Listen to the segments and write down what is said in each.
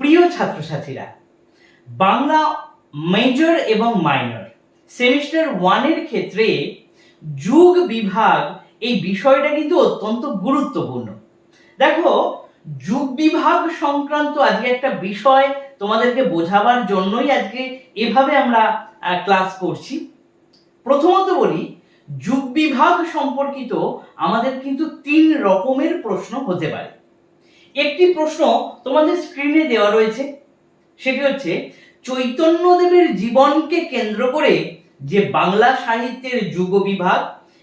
প্রিয় ছাত্রছাত্রীরা, বাংলা মেজর এবং মাইনর সেমিস্টার ওয়ানের ক্ষেত্রে যুগ বিভাগ এই বিষয়টা কিন্তু অত্যন্ত গুরুত্বপূর্ণ। দেখো, যুগ বিভাগ সংক্রান্ত আজকে একটা বিষয় তোমাদেরকে বোঝাবার জন্যই আজকে এভাবে আমরা ক্লাস করছি। প্রথমত বলি, যুগ বিভাগ সম্পর্কিত আমাদের কিন্তু তিন রকমের প্রশ্ন হতে পারে। একটি প্রশ্ন তোমাদের স্ক্রিনে দেওয়া রয়েছে। সেটি হচ্ছে, চৈতন্যদেবের জীবনকে কেন্দ্র করে যে বাংলা সাহিত্যের যুগ বিভাগ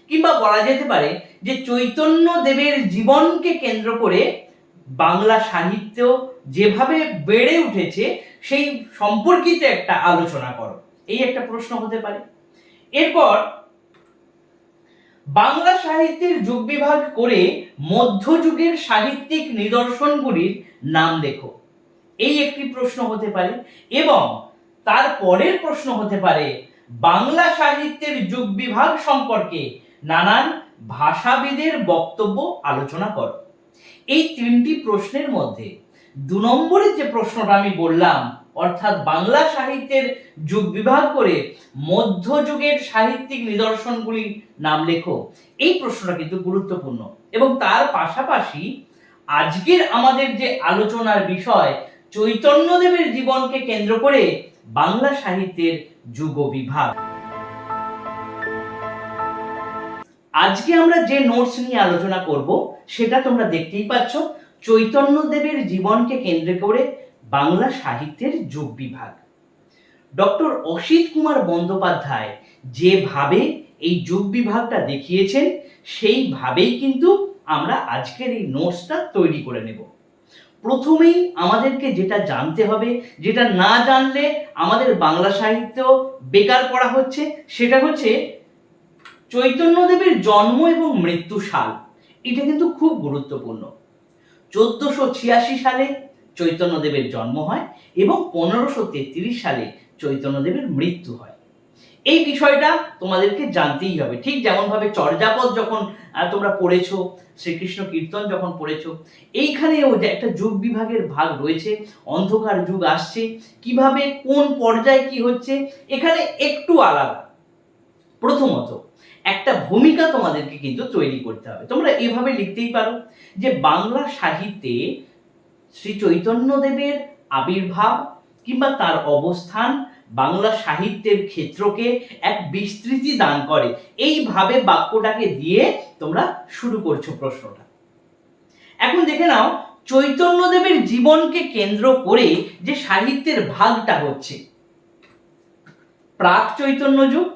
কিংবা বলা যেতে পারে যে চৈতন্যদেবের জীবনকে কেন্দ্র করে বাংলা সাহিত্য যেভাবে বেড়ে উঠেছে, সেই সম্পর্কিত একটা আলোচনা করো। এই একটা প্রশ্ন হতে পারে। এরপর বাংলা সাহিত্যের যুগ বিভাগ করে মধ্যযুগের সাহিত্যিক নিদর্শনগুলির নাম লেখো। এই একটি প্রশ্ন হতে পারে এবং তার পরের প্রশ্ন হতে পারে, বাংলা সাহিত্যের যুগ বিভাগ সম্পর্কে নানান ভাষাবিদের বক্তব্য আলোচনা করো। এই তিনটি প্রশ্নের মধ্যে দু নম্বরের যে প্রশ্নটা আমি বললাম অর্থাৎ বাংলা সাহিত্যের যুগ বিভাগ করে মধ্যযুগের সাহিত্যিক নিদর্শনগুলির নাম লেখো। এই প্রশ্নটা কিন্তু গুরুত্বপূর্ণ। এবং তার পাশাপাশি আজকের আমাদের যে আলোচনার বিষয়, চৈতন্যদেবের জীবনকে কেন্দ্র করে বাংলা সাহিত্যের যুগ বিভাগ। আজকে আমরা যে নোটস নিয়ে আলোচনা করব, সেটা তোমরা দেখতেই পাচ্ছ। চৈতন্যদেবের জীবনকে কেন্দ্র করে বাংলা সাহিত্যের যুগ বিভাগ। ডক্টর অসিত কুমার বন্দ্যোপাধ্যায় যেভাবে এই যুগ বিভাগটা দেখিয়েছেন, সেইভাবেই কিন্তু আমরা আজকের এই নোটসটা তৈরি করে নেব। প্রথমেই আমাদেরকে যেটা জানতে হবে, যেটা না জানলে আমাদের বাংলা সাহিত্য বেকার করা হচ্ছে, সেটা হচ্ছে চৈতন্যদেবের জন্ম এবং মৃত্যু সাল। এটা কিন্তু খুব গুরুত্বপূর্ণ। চোদ্দশো ছিয়াশি সালে চৈতন্যদেবের জন্ম হয় এবং পনেরোশো তেত্রিশ সালে চৈতন্যদেবের মৃত্যু হয়। এই বিষয়টা তোমাদেরকে জানতেই হবে। ঠিক যেমনভাবে চর্যাপদ যখন তোমরা পড়েছো, শ্রীকৃষ্ণ কীর্তন যখন পড়েছো, এইখানেও যে একটা যুগ বিভাগের ভাগ রয়েছে, অন্ধকার যুগ আসছে, কীভাবে, কোন পর্যায়ে কি হচ্ছে, এখানে একটু আলাদা। প্রথমত, একটা ভূমিকা তোমাদেরকে কিন্তু তৈরি করতে হবে। তোমরা এভাবে লিখতেই পারো যে বাংলা সাহিত্যে শ্রী চৈতন্যদেবের আবির্ভাব কিংবা তার অবস্থান বাংলা সাহিত্যের ক্ষেত্রকে এক বিস্তৃতি দান করে। এইভাবে বাক্যটাকে দিয়ে তোমরা শুরু করছ প্রশ্নটা। এখন দেখে নাও চৈতন্যদেবের জীবনকে কেন্দ্র করে যে সাহিত্যের ভাগটা হচ্ছে। প্রাক চৈতন্য যুগ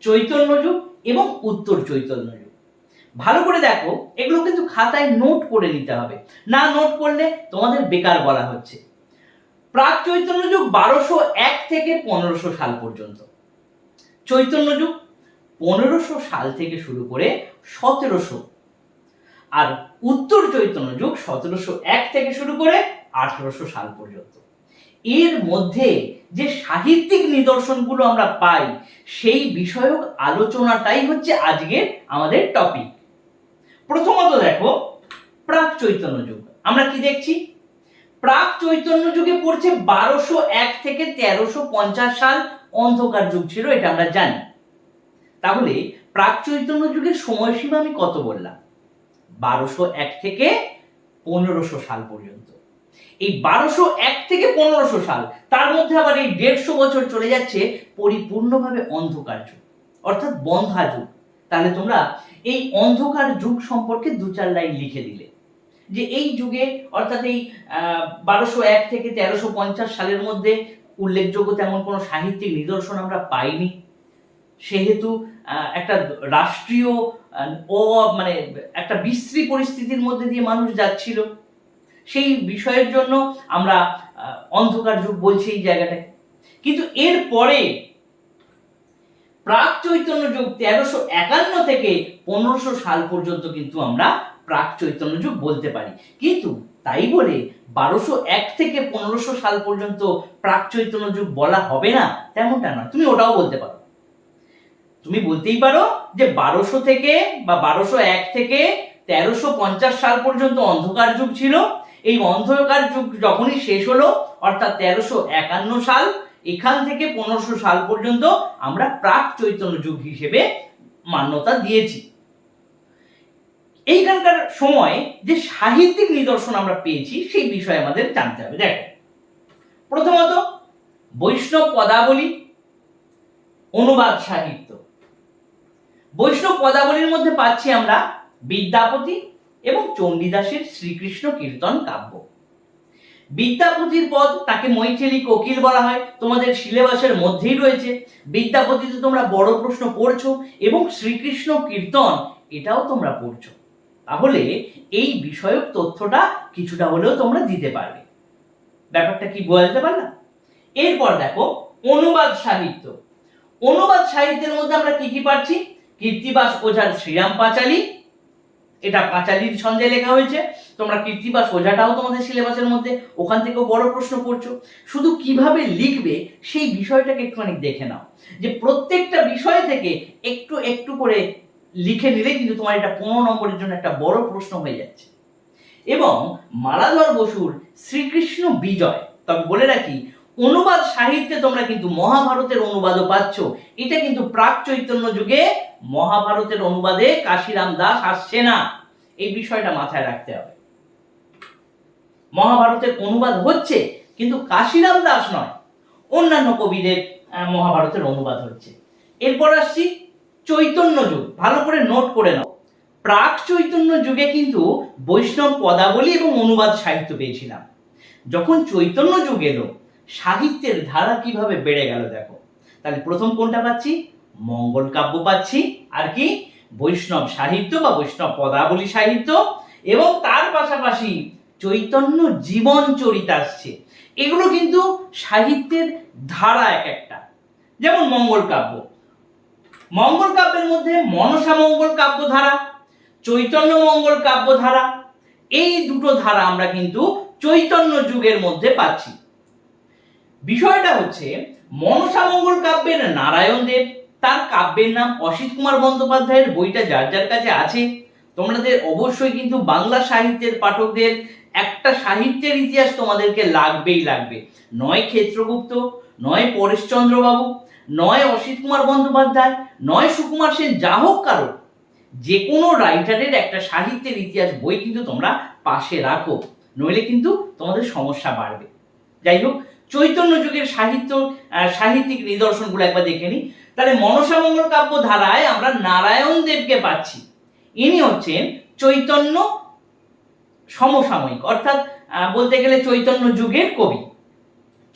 চৈতন্য যুগ এবং উত্তর চৈতন্য যুগ। ভালো করে দেখো, এগুলো কিন্তু খাতায় নোট করে নিতে হবে। না নোট করলে তোমাদের বেকার বলা হচ্ছে। প্রাক চৈতন্য যুগ বারোশো এক থেকে পনেরোশো সাল পর্যন্ত। চৈতন্য যুগ পনেরোশো সাল থেকে শুরু করে সতেরোশো। আর উত্তর চৈতন্য যুগ সতেরোশো এক থেকে শুরু করে আঠারোশো সাল পর্যন্ত। এর মধ্যে যে সাহিত্যিক নিদর্শনগুলো আমরা পাই, সেই বিষয়ক আলোচনাটাই হচ্ছে আজকের আমাদের টপিক প্রথমত দেখো, প্রাক চৈতন্য যুগ। আমরা কি দেখছি? প্রাক চৈতন্য যুগে পড়ছে বারোশো এক থেকে তেরোশো পঞ্চাশ সাল অন্ধকার যুগ ছিল, এটা আমরা জানি। তাহলে প্রাক চৈতন্য যুগের সময়সীমা আমি কত বললাম? বারোশো এক থেকে পনেরোশো সাল পর্যন্ত। এই বারোশো এক থেকে পনেরোশো সাল, তার মধ্যে আবার এই দেড়শো বছর চলে যাচ্ছে পরিপূর্ণভাবে অন্ধকার যুগ, অর্থাৎ বন্ধা যুগ তাহলে তোমরা এই অন্ধকার যুগ সম্পর্কে দু চার লাইন লিখে দিলে। যে এই যুগে, অর্থাৎ এই বারোশো এক থেকে তেরোশো পঞ্চাশ সালের মধ্যে উল্লেখযোগ্য তেমন কোনো সাহিত্যিক নিদর্শন আমরা পাইনি। সেহেতু একটা রাষ্ট্রীয় ও মানে একটা বিশ্রী পরিস্থিতির মধ্যে দিয়ে মানুষ যাচ্ছিল। সেই বিষয়ের জন্য আমরা অন্ধকার যুগ বলছি এই জায়গাটাকে। কিন্তু এর পরে প্রাক চৈতন্য যুগ তেরোশো একান্ন থেকে পনেরোশো সাল পর্যন্ত কিন্তু আমরা প্রাক চৈতন্য যুগ বলতে পারি। কিন্তু তাই বলে বারোশো এক থেকে পনেরোশো সাল পর্যন্ত প্রাক চৈতন্য যুগ বলা হবে না, তেমনটা না তুমি ওটাও বলতে পারো। তুমি বলতেই পারো যে বারোশো থেকে বা বারোশো এক থেকে তেরোশো পঞ্চাশ সাল পর্যন্ত অন্ধকার যুগ ছিল। এই অন্ধকার যুগ যখনই শেষ হলো, অর্থাৎ তেরোশো একান্ন সাল এখান থেকে পনেরোশো সাল পর্যন্ত আমরা প্রাক চৈতন্য যুগ হিসেবে মান্যতা দিয়েছি। এইখানকার সময় যে সাহিত্যিক নিদর্শন আমরা পেয়েছি, সেই বিষয়ে আমাদের জানতে হবে। দেখো, প্রথমত বৈষ্ণব পদাবলী, অনুবাদ সাহিত্য। বৈষ্ণব পদাবলীর মধ্যে পাচ্ছি আমরা বিদ্যাপতি এবং চণ্ডীদাসের শ্রীকৃষ্ণ কীর্তন কাব্য। বিদ্যাপতির পদ তাকে মৈথিলি কোকিল বলা হয়। তোমাদের সিলেবাসের মধ্যেই রয়েছে। বিদ্যাপতিতে তোমরা বড় প্রশ্ন পড়ছো এবং শ্রীকৃষ্ণ কীর্তন এটাও তোমরা পড়ছো। তাহলে এই বিষয়ক তথ্যটা কিছুটা হলেও তোমরা দিতে পারবে। ব্যাপারটা কি বোঝাতে পারলাম? এরপর দেখো, অনুবাদ সাহিত্য। অনুবাদ সাহিত্যের মধ্যে আমরা কি কি পাচ্ছি কীর্তিবাস ওঝার শ্রীরাম পাঁচালী এটা পাঁচালীর ছন্দে লেখা হয়েছে। তোমরা কীর্তিবাস সোজাটাও তোমাদের সিলেবাসের মধ্যে ওখান থেকেও বড় প্রশ্ন করছ। শুধু কীভাবে লিখবে সেই বিষয়টাকে একটুখানি দেখে নাও। যে প্রত্যেকটা বিষয় থেকে একটু একটু করে লিখে নিলে কিন্তু তোমার এটা পনেরো নম্বরের জন্য একটা বড় প্রশ্ন হয়ে যাচ্ছে। এবং মালাধর বসুর শ্রীকৃষ্ণ বিজয়, তবে বলে রাখি, অনুবাদ সাহিত্যে তোমরা কিন্তু মহাভারতের অনুবাদও পাচ্ছ। এটা কিন্তু প্রাক চৈতন্য যুগে মহাভারতের অনুবাদে কাশিরাম দাস আসছে না। এই বিষয়টা মাথায় রাখতে হবে। মহাভারতের অনুবাদ হচ্ছে, কিন্তু কাশিরাম দাস নয়। অন্যান্য কবিদের মহাভারতের অনুবাদ হচ্ছে। এরপর আসছি চৈতন্য যুগ। ভালো করে নোট করে নাও। প্রাক চৈতন্য যুগে কিন্তু বৈষ্ণব পদাবলী এবং অনুবাদ সাহিত্য পেয়েছিলাম। যখন চৈতন্য যুগ এলো, সাহিত্যের ধারা কীভাবে বেড়ে গেল দেখো। তাহলে প্রথম কোনটা পাচ্ছি? মঙ্গল কাব্য পাচ্ছি, আর কি? বৈষ্ণব সাহিত্য বা বৈষ্ণব পদাবলী সাহিত্য এবং তার পাশাপাশি চৈতন্য জীবন চরিত আসছে। এগুলো কিন্তু সাহিত্যের ধারা এক একটা। যেমন মঙ্গল কাব্য। মঙ্গল কাব্যের মধ্যে মনসা মঙ্গল কাব্য ধারা, চৈতন্য মঙ্গল কাব্য ধারা, এই দুটো ধারা আমরা কিন্তু চৈতন্য যুগের মধ্যে পাচ্ছি। বিষয়টা হচ্ছে, মনসা মঙ্গল কাব্যের নারায়ণ দেব তার কাব্যের নাম অসিত কুমার বন্দ্যোপাধ্যায়ের বইটা যার যার কাছে আছে। তোমাদের অবশ্যই কিন্তু বাংলা সাহিত্যের পাঠকদের একটা সাহিত্যের ইতিহাস তোমাদেরকে লাগবেই লাগবে। নয় ক্ষেত্রগুপ্ত, নয় পরেশচন্দ্র বাবু নয় অসিত কুমার বন্দ্যোপাধ্যায়, নয় সুকুমার সেন, যা হোক কারও যে কোনো রাইটারের একটা সাহিত্যের ইতিহাস বই কিন্তু তোমরা পাশে রাখো, নইলে কিন্তু তোমাদের সমস্যা বাড়বে। যাই হোক, চৈতন্য যুগের সাহিত্য সাহিত্যিক নিদর্শনগুলো একবার দেখে নিই। তাহলে মনসামঙ্গল কাব্য ধারায় আমরা নারায়ণ দেবকে পাচ্ছি। ইনি হচ্ছেন চৈতন্য সমসাময়িক, অর্থাৎ বলতে গেলে চৈতন্য যুগের কবি।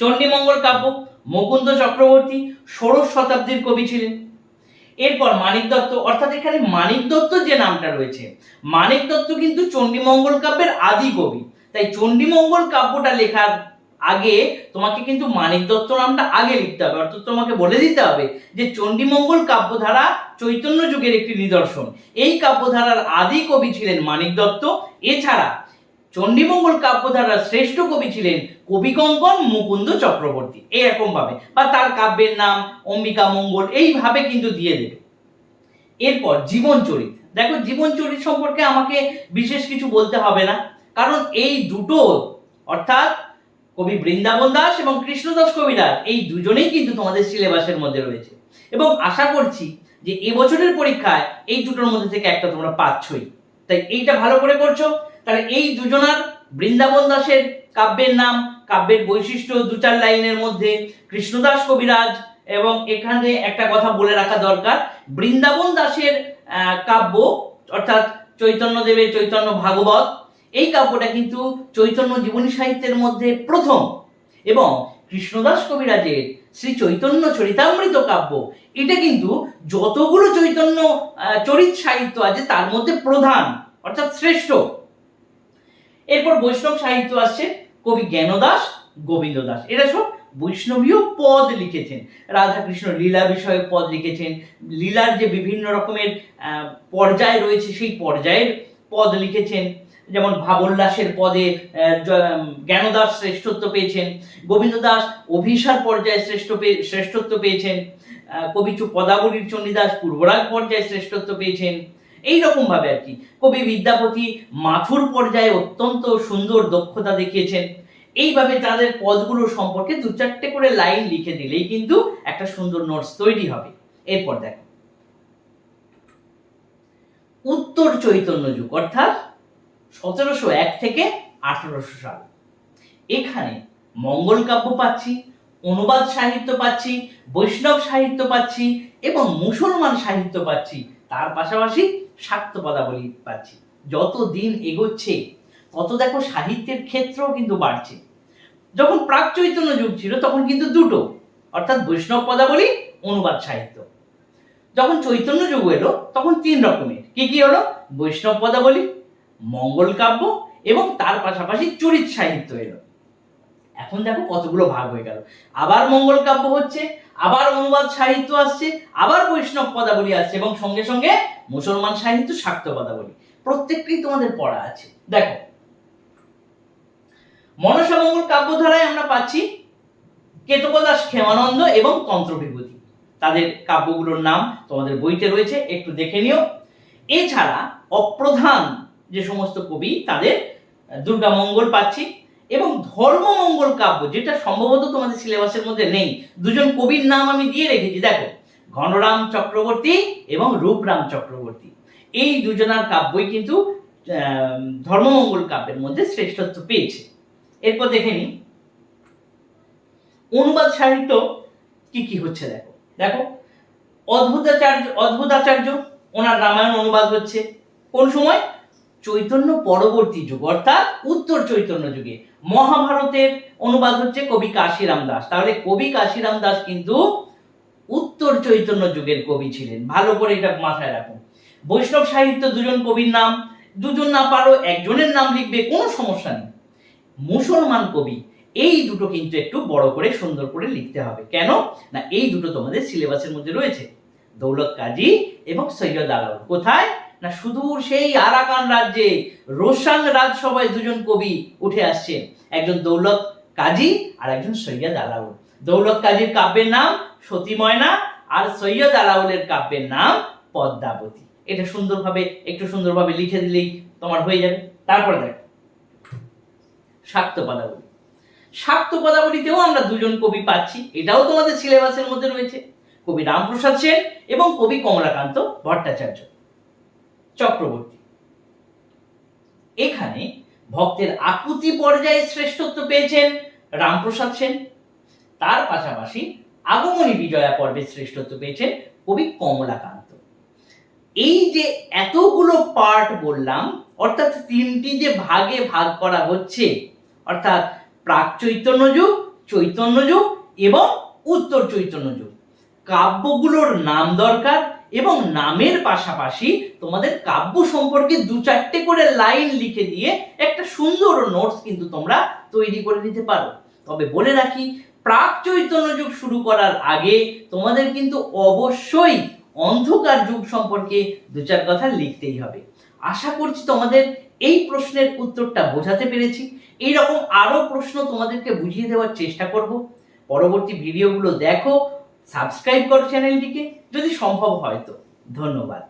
চণ্ডীমঙ্গল কাব্য, মুকুন্দ চক্রবর্তী, ষোড়শ শতাব্দীর কবি ছিলেন। এরপর মানিক দত্ত, অর্থাৎ এখানে মানিক দত্ত যে নামটা রয়েছে, মানিক দত্ত কিন্তু চণ্ডীমঙ্গল কাব্যের আদি কবি। তাই চণ্ডীমঙ্গল কাব্যটা লেখার আগে তোমাকে কিন্তু মানিক দত্ত নামটা আগে লিখতে হবে, অর্থাৎ তোমাকে বলে দিতে হবে যে চণ্ডীমঙ্গল কাব্যধারা চৈতন্য যুগের একটি নিদর্শন। এই কাব্যধারার আদি কবি ছিলেন মানিক দত্ত। এছাড়া চণ্ডীমঙ্গল কাব্যধারার শ্রেষ্ঠ কবি ছিলেন কবিকঙ্কন মুকুন্দ চক্রবর্তী। এরকম ভাবে বা তার কাব্যের নাম অম্বিকা মঙ্গল, এইভাবে কিন্তু দিয়ে দেবে। এরপর জীবন চরিত। দেখো, জীবন চরিত সম্পর্কে আমাকে বিশেষ কিছু বলতে হবে না, কারণ এই দুটো অর্থাৎ কবি বৃন্দাবন দাস এবং কৃষ্ণদাস কবিরাজ এই দুজনেই কিন্তু তোমাদের সিলেবাসের মধ্যে রয়েছে। এবং আশা করছি যে এবছরের পরীক্ষায় এই দুটোর মধ্যে থেকে একটা তোমরা পাচ্ছই। তাই এইটা ভালো করে করছ। তাহলে এই দুজনার বৃন্দাবন দাসের কাব্যের নাম, কাব্যের বৈশিষ্ট্য দু চার লাইনের মধ্যে কৃষ্ণদাস কবিরাজ এবং এখানে একটা কথা বলে রাখা দরকার। বৃন্দাবন দাসের কাব্য অর্থাৎ চৈতন্য দেবের চৈতন্য ভাগবত এই কাব্যটা কিন্তু চৈতন্য জীবনী সাহিত্যের মধ্যে প্রথম। এবং কৃষ্ণদাস কবিরাজের শ্রী চৈতন্য চরিতামৃত কাব্য, এটা কিন্তু যতগুলো চৈতন্য চরিত সাহিত্য আছে তার মধ্যে প্রধান, অর্থাৎ শ্রেষ্ঠ। এরপর বৈষ্ণব সাহিত্য আসছে কবি জ্ঞানদাস গোবিন্দ দাস এরা সব বৈষ্ণবীয় পদ লিখেছেন। রাধাকৃষ্ণ লীলা বিষয়ক পদ লিখেছেন। লীলার যে বিভিন্ন রকমের পর্যায় রয়েছে সেই পর্যায়ের পদ লিখেছেন। যেমন ভাবোল্লাসের পদে জ্ঞানদাস শ্রেষ্ঠত্ব পেয়েছেন গোবিন্দ দাস অভিসার পর্যায়ে শ্রেষ্ঠ শ্রেষ্ঠত্ব পেয়েছেন কবি পদাবলীর চণ্ডীদাস পূর্বরাগ পর্যায়ে শ্রেষ্ঠত্ব পেয়েছেন এই রকম ভাবে আর কি। কবি বিদ্যাপতি মাথুর পর্যায়ে অত্যন্ত সুন্দর দক্ষতা দেখিয়েছেন। এইভাবে তাদের পদগুলো সম্পর্কে দু চারটে করে লাইন লিখে দিলেই কিন্তু একটা সুন্দর নোটস তৈরি হবে। এরপর দেখো। উত্তর চৈতন্য যুগ, অর্থাৎ সতেরোশো এক থেকে আঠারোশো সাল। এখানে মঙ্গল কাব্য পাচ্ছি, অনুবাদ সাহিত্য পাচ্ছি, বৈষ্ণব সাহিত্য পাচ্ছি এবং মুসলমান সাহিত্য পাচ্ছি। তার পাশাপাশি শাক্ত পদাবলী পাচ্ছি। যত দিন এগোচ্ছে, তত দেখো সাহিত্যের ক্ষেত্রও কিন্তু বাড়ছে। যখন প্রাক চৈতন্য যুগ ছিল, তখন কিন্তু দুটো, অর্থাৎ বৈষ্ণব পদাবলী, অনুবাদ সাহিত্য। যখন চৈতন্য যুগ এলো, তখন তিন রকমের। কি কি হলো? বৈষ্ণব পদাবলী মঙ্গল কাব্য এবং তার পাশাপাশি চরিত সাহিত্য এলো। এখন দেখো কতগুলো ভাগ হয়ে গেল। আবার মঙ্গল কাব্য হচ্ছে, আবার অনুবাদ সাহিত্য আসছে, আবার বৈষ্ণব পদাবলী আসছে এবং সঙ্গে সঙ্গে মুসলমান সাহিত্য শাক্ত পদাবলী। প্রত্যেকটি তোমাদের পড়া আছে। দেখো, মনসা মঙ্গল কাব্যধারায় আমরা পাচ্ছি কেতকদাস ক্ষেমানন্দ এবং তন্ত্র বিভূতি তাদের কাব্যগুলোর নাম তোমাদের বইতে রয়েছে, একটু দেখে নিও। এছাড়া অপ্রধান যে সমস্ত কবি তাদের দুর্গা মঙ্গল পাচ্ছি এবং ধর্মমঙ্গল কাব্য, যেটা সম্ভবত তোমাদের সিলেবাসের মধ্যে নেই, দুজন কবির নাম আমি দিয়ে রেখেছি। দেখো, ঘনরাম চক্রবর্তী এবং রূপরাম চক্রবর্তী। এই দুজনার কাব্যই কিন্তু ধর্মমঙ্গল কাব্যের মধ্যে শ্রেষ্ঠত্ব পেয়েছে। এরপর দেখে নিই, অনুবাদ সাহিত্য কি কি হচ্ছে দেখো। দেখো, অদ্ভুতাচার্য অদ্ভুতাচার্য, ওনার রামায়ণ অনুবাদ হচ্ছে। কোন সময়? চৈতন্য পরবর্তী যুগ, অর্থাৎ উত্তর চৈতন্য যুগে। মহাভারতের অনুবাদ হচ্ছে কবি কাশিরাম দাস। তাহলে কবি কাশিরাম দাস কিন্তু উত্তর চৈতন্য যুগের কবি ছিলেন। ভালো করে এটা মাথায় রাখুন। বৈষ্ণব সাহিত্য দুজন কবির নাম। দুজন না পারো একজনের নাম লিখবে, কোনো সমস্যা নেই। মুসলমান কবি, এই দুটো কিন্তু একটু বড় করে, সুন্দর করে লিখতে হবে। কেন? না, এই দুটো তোমাদের সিলেবাসের মধ্যে রয়েছে। দৌলত কাজী এবং সৈয়দ আলাউল কোথায়? না সুদূর সেই আরাকান রাজ্যে রোশান রাজসভায় দুজন কবি উঠে আসছেন। একজন দৌলত কাজী আর একজন সৈয়দ আলাউল। দৌলত কাজীর কাব্যের নাম সতী ময়না আর সৈয়দ আলাউলের কাব্যের নাম পদ্মাবতী। এটা সুন্দরভাবে, একটু সুন্দরভাবে লিখে দিলেই তোমার হয়ে যাবে। তারপরে দেখ। শাক্ত পদাবলী শাক্ত পদাবলীতেও আমরা দুজন কবি পাচ্ছি। এটাও তোমাদের সিলেবাসের মধ্যে রয়েছে। কবি রামপ্রসাদ সেন এবং কবি কমলাকান্ত ভট্টাচার্য। চক্রবর্তী। এখানে ভক্তের আকুতি পর্যায়ে শ্রেষ্ঠত্ব পেয়েছেন রামপ্রসাদ সেন। তার পাশাপাশি আগমনী বিজয়া পর্বে শ্রেষ্ঠত্ব পেয়েছেন কবি কমলাকান্ত। এই যে এতগুলো পার্ট বললাম, অর্থাৎ তিনটি যে ভাগে ভাগ করা হচ্ছে, অর্থাৎ প্রাক চৈতন্য যুগ চৈতন্য যুগ এবং উত্তর চৈতন্য যুগ, কাব্যগুলোর নাম দরকার এবং নামের পাশাপাশি তোমাদের কাব্য সম্পর্কে দু চারটে করে লাইন লিখে দিয়ে একটা সুন্দর নোটস কিন্তু তোমরা তৈরি করে নিতে পারো। তবে বলে রাখি, প্রাক চৈতন্য যুগ শুরু করার আগে তোমাদের কিন্তু অবশ্যই অন্ধকার যুগ সম্পর্কে দু চার কথা লিখতেই হবে। আশা করছি তোমাদের এই প্রশ্নের উত্তরটা বোঝাতে পেরেছি। এই রকম আরও প্রশ্ন তোমাদেরকে বুঝিয়ে দেওয়ার চেষ্টা করব। পরবর্তী ভিডিওগুলো দেখো সাবস্ক্রাইব করো চ্যানেলটিকে যদি সম্ভব হয় তো ধন্যবাদ।